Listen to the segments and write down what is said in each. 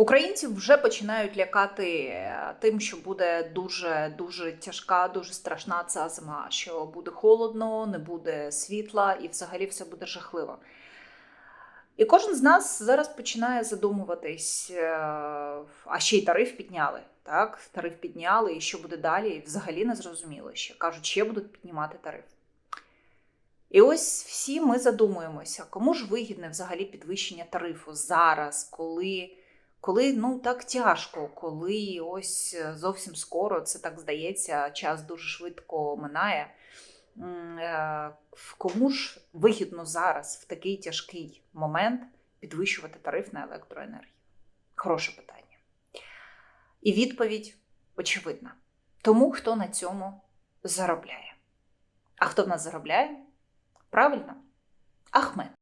Українців вже починають лякати е, тим, що буде дуже дуже тяжка, дуже страшна ця зима. Що буде холодно, не буде світла, і взагалі все буде жахливо. І кожен з нас зараз починає задумуватись, е, а ще й тариф підняли. Так, тариф підняли, і що буде далі, і взагалі не зрозуміло ще. Кажуть, ще будуть піднімати тариф. І ось всі ми задумуємося, кому ж вигідне взагалі підвищення тарифу зараз, коли, коли ну так тяжко, коли ось зовсім скоро це так здається, час дуже швидко минає. Е, Кому ж вигідно зараз в такий тяжкий момент підвищувати тариф на електроенергію? Хороше питання. І відповідь очевидна. Тому хто на цьому заробляє. А хто в нас заробляє? Правильно? Ахмед.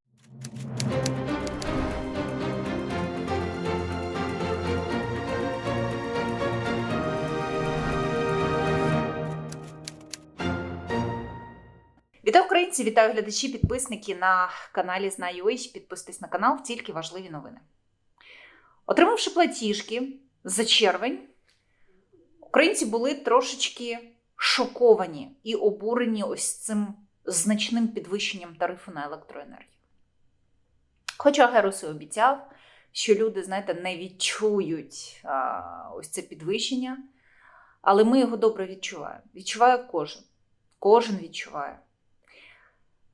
Вітаю українці, вітаю глядачі, підписники на каналі Знаю.ua. Підписуйтесь на канал, тільки важливі новини. Отримавши платіжки за червень, українці були трошечки шоковані і обурені ось цим значним підвищенням тарифу на електроенергію. Хоча Герус і обіцяв, що люди, знаєте, не відчують а, ось це підвищення, але ми його добре відчуваємо. Відчуває кожен. Кожен відчуває.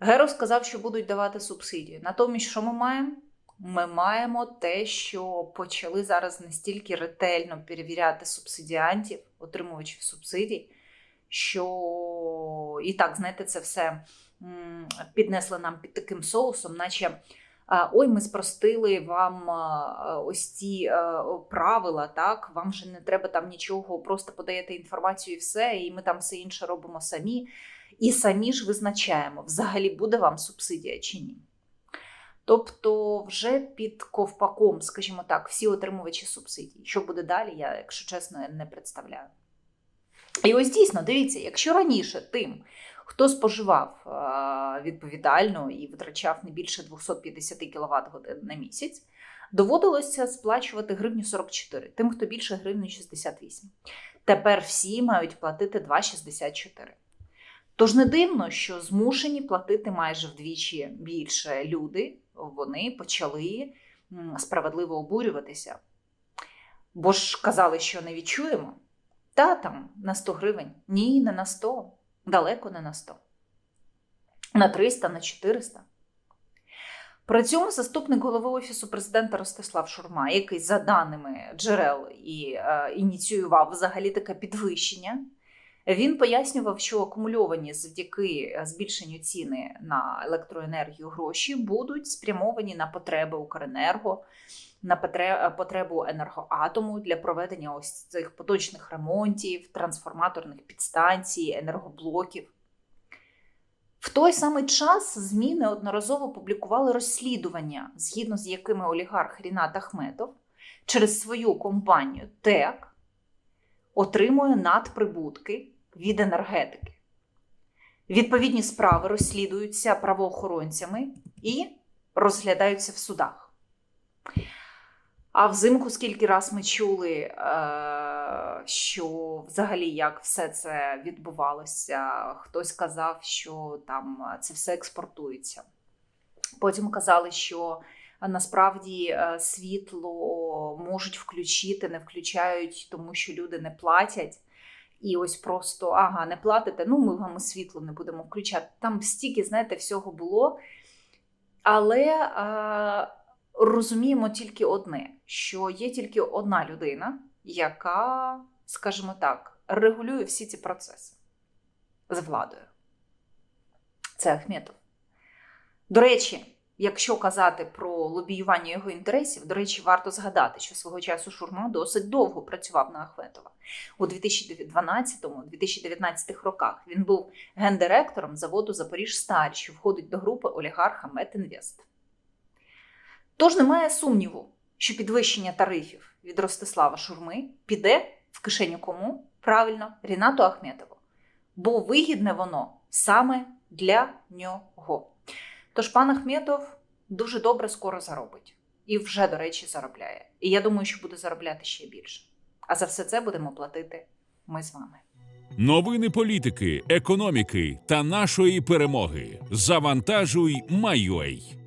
Герос сказав, що будуть давати субсидії. Натомість, що ми маємо? Ми маємо те, що почали зараз настільки ретельно перевіряти субсидіантів, отримувачів субсидій, що і так, знаєте, це все піднесли нам під таким соусом, наче ой, ми спростили вам ось ці правила, так, вам вже не треба там нічого, просто подаєте інформацію і все, і ми там все інше робимо самі. І самі ж визначаємо, взагалі буде вам субсидія чи ні. Тобто, вже під ковпаком, скажімо так, всі отримувачі субсидій. Що буде далі, я, якщо чесно, не представляю. І ось дійсно, дивіться, якщо раніше тим, хто споживав відповідально і витрачав не більше 250 кВт годин на місяць, доводилося сплачувати гривню 44, тим, хто більше гривню 68. Тепер всі мають платити 2,64. Тож не дивно, що змушені платити майже вдвічі більше люди, вони почали справедливо обурюватися. Бо ж казали, що не відчуємо. Та там на 100 гривень. Ні, не на 100. Далеко не на 100. На 300, на 400. При цьому заступник голови Офісу президента Ростислав Шурма, який, за даними джерел, і е, ініціював взагалі таке підвищення, він пояснював, що акумульовані завдяки збільшенню ціни на електроенергію гроші будуть спрямовані на потреби Укренерго, на потребу енергоатому для проведення ось цих поточних ремонтів, трансформаторних підстанцій, енергоблоків. В той самий час ЗМІ неодноразово публікували розслідування, згідно з якими олігарх Рінат Ахметов через свою компанію ТЕК отримує надприбутки від енергетики. Відповідні справи розслідуються правоохоронцями і розглядаються в судах. А взимку скільки раз ми чули, е, що взагалі як все це відбувалося, хтось казав, що там це все експортується. Потім казали, що насправді е, світло можуть включити, не включають, тому що люди не платять. І ось просто ага, не платите, ну ми вам світло не будемо включати. Там стільки, знаєте, всього було. Але а, розуміємо тільки одне: що є тільки одна людина, яка, скажімо так, регулює всі ці процеси з владою. Це Ахметов. До речі, якщо казати про лобіювання його інтересів, до речі, варто згадати, що свого часу Шурма досить довго працював на Ахметова. У 2012-2019 роках він був гендиректором заводу Запоріжсталь, що входить до групи олігарха Метінвест. Тож немає сумніву, що підвищення тарифів від Ростислава Шурми піде в кишеню кому? Правильно, Рінату Ахметову. Бо вигідне воно саме для нього. Тож пан Ахметов дуже добре скоро заробить. і вже, до речі, заробляє. І я думаю, що буде заробляти ще більше. А за все це будемо платити ми з вами. Новини політики, економіки та нашої перемоги. Завантажуй, Майой.